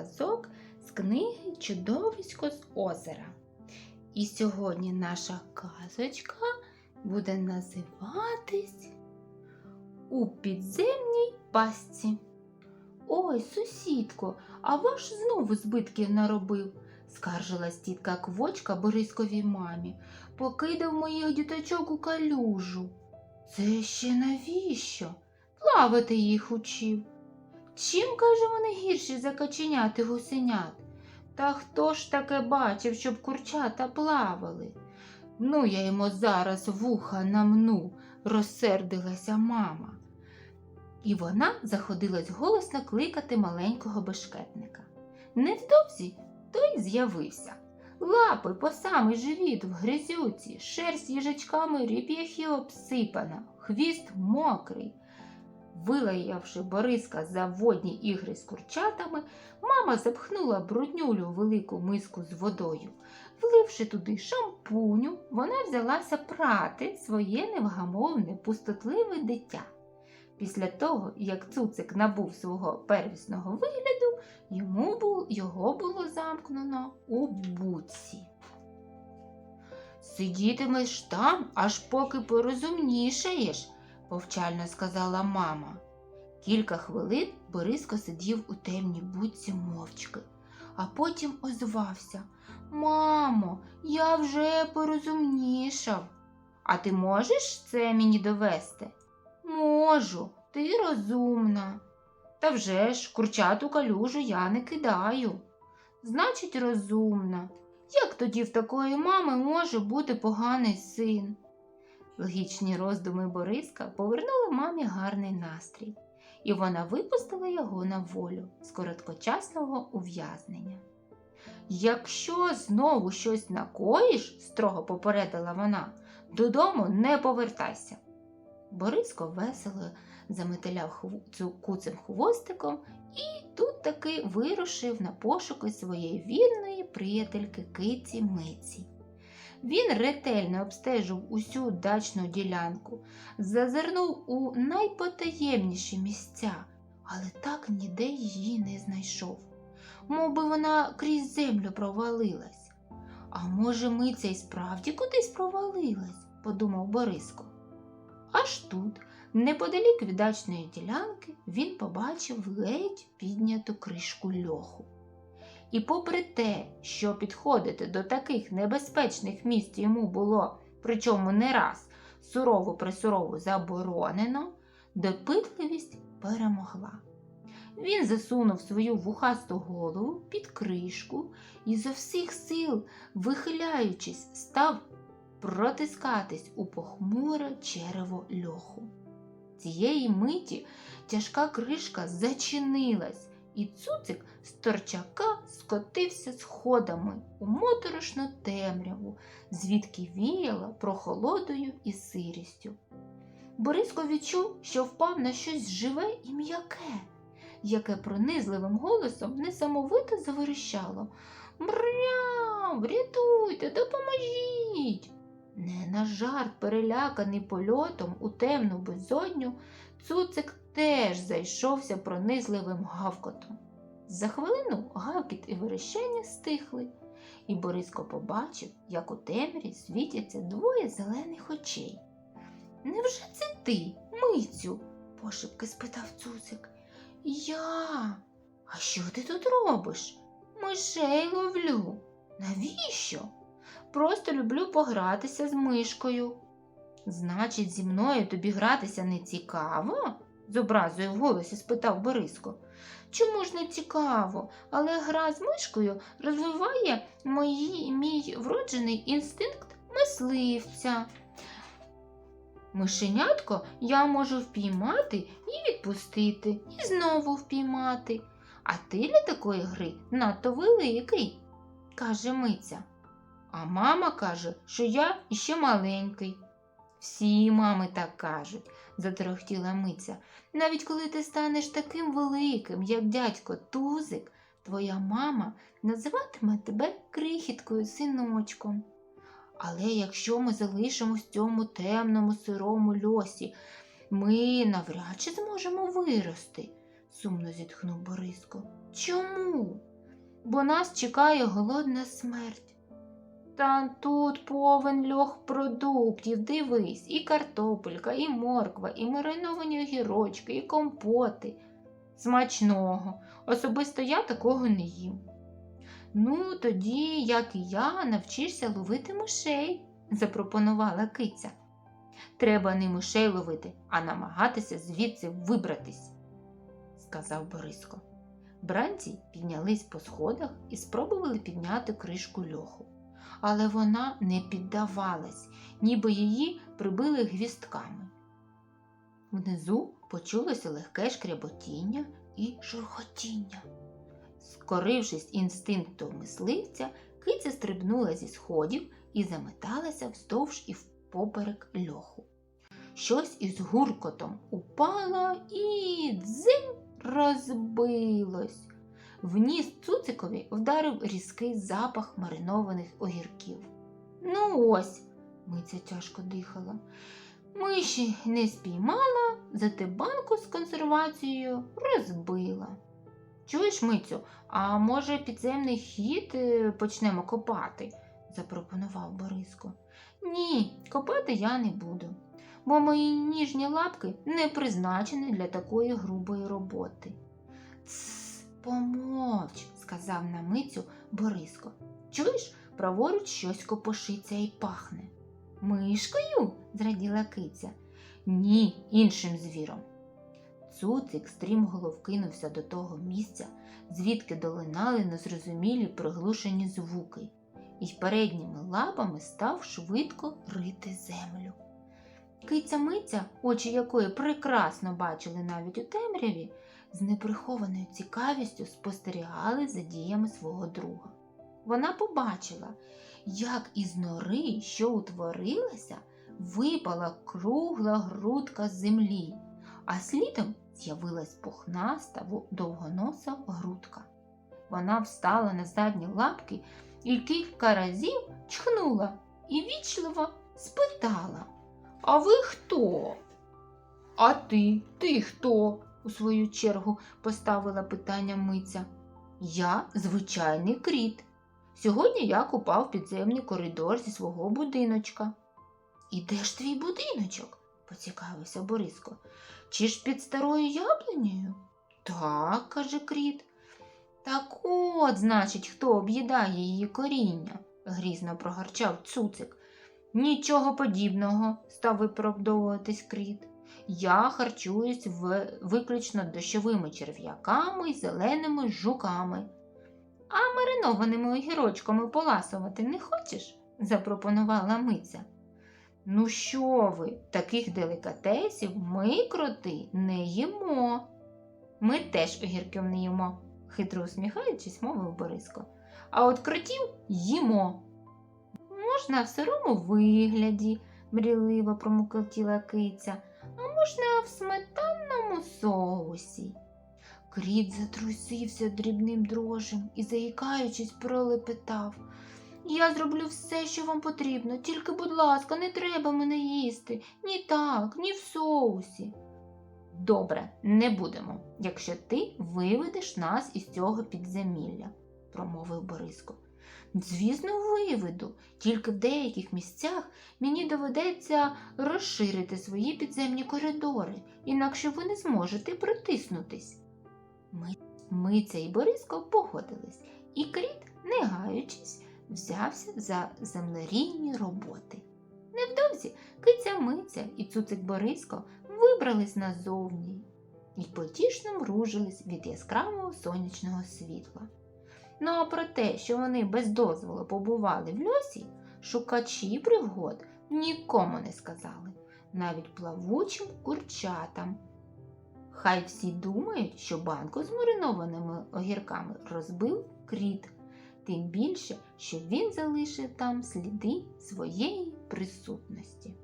казок з книги Чудовисько з озера. І сьогодні наша казочка буде називатись У підземній пастці. Ой, сусідко, а ваш знову збитків наробив, скаржилась тітка Квочка Борисковій мамі. Покидав моїх діточок у калюжу. Це ще навіщо? Плавати їх учив. Чим, каже, вони гірші за каченяти гусенят? Та хто ж таке бачив, щоб курчата плавали? Ну, я йому зараз вуха намну, розсердилася мама. І вона заходилась голосно кликати маленького бешкетника. Невдовзі той з'явився. Лапи по самий живіт в грязюці, шерсть їжачками ріп'яхи обсипана, хвіст мокрий. Вилаявши Бориска за водні ігри з курчатами, мама запхнула бруднюлю велику миску з водою. Вливши туди шампуню, вона взялася прати своє невгамовне, пустотливе дитя. Після того, як цуцик набув свого первісного вигляду, йому бу- його було замкнено у буці. Сидітимеш там, аж поки порозумнішаєш, повчально сказала мама. Кілька хвилин Бориско сидів у темній будці мовчки, а потім озвався. Мамо, я вже порозумнішав. А ти можеш це мені довести? Можу, ти розумна. Та вже ж курчату калюжу я не кидаю. Значить, розумна. Як тоді в такої мами може бути поганий син? Логічні роздуми Бориска повернули мамі гарний настрій, і вона випустила його на волю з короткочасного ув'язнення. Якщо знову щось накоїш, строго попередила вона, додому не повертайся. Бориско весело заметеляв куцим хвостиком і тут таки вирушив на пошуки своєї вірної приятельки Киці Миці. Він ретельно обстежив усю дачну ділянку, зазирнув у найпотаємніші місця, але так ніде її не знайшов. Мов би вона крізь землю провалилась. А може, миця й справді кудись провалилась, подумав Бориско. Аж тут, неподалік від дачної ділянки, він побачив ледь підняту кришку льоху. І попри те, що підходити до таких небезпечних місць йому було, причому не раз, сурово присурово заборонено, допитливість перемогла. Він засунув свою вухасту голову під кришку і зо всіх сил, вихиляючись, став протискатись у похмуре черево льоху. Цієї миті тяжка кришка зачинилась, і цуцик з торчака скотився сходами у моторошну темряву, звідки віяло прохолодою і сирістю. Бориско відчув, що впав на щось живе і м'яке, яке пронизливим голосом несамовито заверещало. Мрям, врятуйте, допоможіть. На жарт переляканий польотом у темну безодню, цуцик теж зайшовся пронизливим гавкотом. За хвилину гавкіт і верещання стихли, і Бориско побачив, як у темрі світяться двоє зелених очей. Невже це ти, мицю? пошепки спитав цуцик. Я. А що ти тут робиш? Мишей ловлю. Навіщо? Просто люблю погратися з мишкою. Значить, зі мною тобі гратися не цікаво? з образою в голосі спитав Бориско. Чому ж не цікаво? Але гра з мишкою розвиває мої, мій вроджений інстинкт мисливця. Мишенятко я можу впіймати і відпустити, і знову впіймати. А ти для такої гри надто великий, каже Миця. А мама каже, що я іще маленький. Всі мами так кажуть, заторохтіла Миця. Навіть коли ти станеш таким великим, як дядько Тузик, твоя мама називатиме тебе крихіткою синочком. Але якщо ми залишимось в цьому темному сирому льосі, ми навряд чи зможемо вирости, сумно зітхнув Бориско. Чому? бо нас чекає голодна смерть. Та тут повен льох продуктів, дивись, і картопелька, і морква, і мариновані огірочки, і компоти. Смачного. Особисто я такого не їм. Ну, тоді, як і я, навчишся ловити мишей, запропонувала киця. Треба не мишей ловити, а намагатися звідси вибратись, сказав Бориско. Бранці піднялись по сходах і спробували підняти кришку льоху. Але вона не піддавалась, ніби її прибили гвістками. Внизу почулося легке шкряботіння і шурхотіння. Скорившись інстинктом мисливця, киця стрибнула зі сходів і заметалася вздовж і впоперек льоху. Щось із гуркотом упало і дзинь розбилось. В ніс цуцикові вдарив різкий запах маринованих огірків. Ну ось, миця тяжко дихала. Миші не спіймала, зате банку з консервацією розбила. Чуєш, мицю, а може підземний хід е, почнемо копати? запропонував Бориско. Ні, копати я не буду, бо мої ніжні лапки не призначені для такої грубої роботи. Помовч, сказав на мицю Бориско. Чуєш, праворуч щось копошиться і пахне. Мишкою? зраділа киця. Ні, іншим звіром. Цуцик стрімголов кинувся до того місця, звідки долинали незрозумілі приглушені звуки, і передніми лапами став швидко рити землю. Киця миця, очі якої прекрасно бачили навіть у темряві, з неприхованою цікавістю спостерігали за діями свого друга. Вона побачила, як із нори, що утворилася, випала кругла грудка землі, а слідом з'явилась пухнаста довгоноса грудка. Вона встала на задні лапки і кілька разів чхнула і вічливо спитала А ви хто? А ти? Ти хто? У свою чергу поставила питання миця. Я звичайний кріт. Сьогодні я купав підземний коридор зі свого будиночка. І де ж твій будиночок? поцікавився Бориско. Чи ж під старою яблунею? Так, каже кріт. Так от, значить, хто об'їдає її коріння, грізно прогарчав цуцик. Нічого подібного, став виправдовуватись кріт. Я харчуюсь в... виключно дощовими черв'яками зеленими жуками. А маринованими огірочками поласувати не хочеш? запропонувала миця. Ну що ви, таких делікатесів ми, кроти, не їмо. Ми теж огірків не їмо, хитро усміхаючись, мовив Бориско. А от кротів їмо. Можна в сирому вигляді, мрійливо промукотіла киця, можна в сметанному соусі. Кріт затрусився дрібним дрожем і, заїкаючись, пролепетав. Я зроблю все, що вам потрібно, тільки, будь ласка, не треба мене їсти ні так, ні в соусі. Добре, не будемо, якщо ти виведеш нас із цього підземілля, промовив Бориско. Звісно, виведу, тільки в деяких місцях мені доведеться розширити свої підземні коридори, інакше ви не зможете протиснутись. Ми, Миця і Бориско погодились, і кріт, не гаючись, взявся за землерійні роботи. Невдовзі киця Миця і цуцик Бориско вибрались назовні і потішно мружились від яскравого сонячного світла. Ну а про те, що вони без дозволу побували в льосі, шукачі пригод нікому не сказали, навіть плавучим курчатам. Хай всі думають, що банку з маринованими огірками розбив кріт, тим більше, що він залишив там сліди своєї присутності.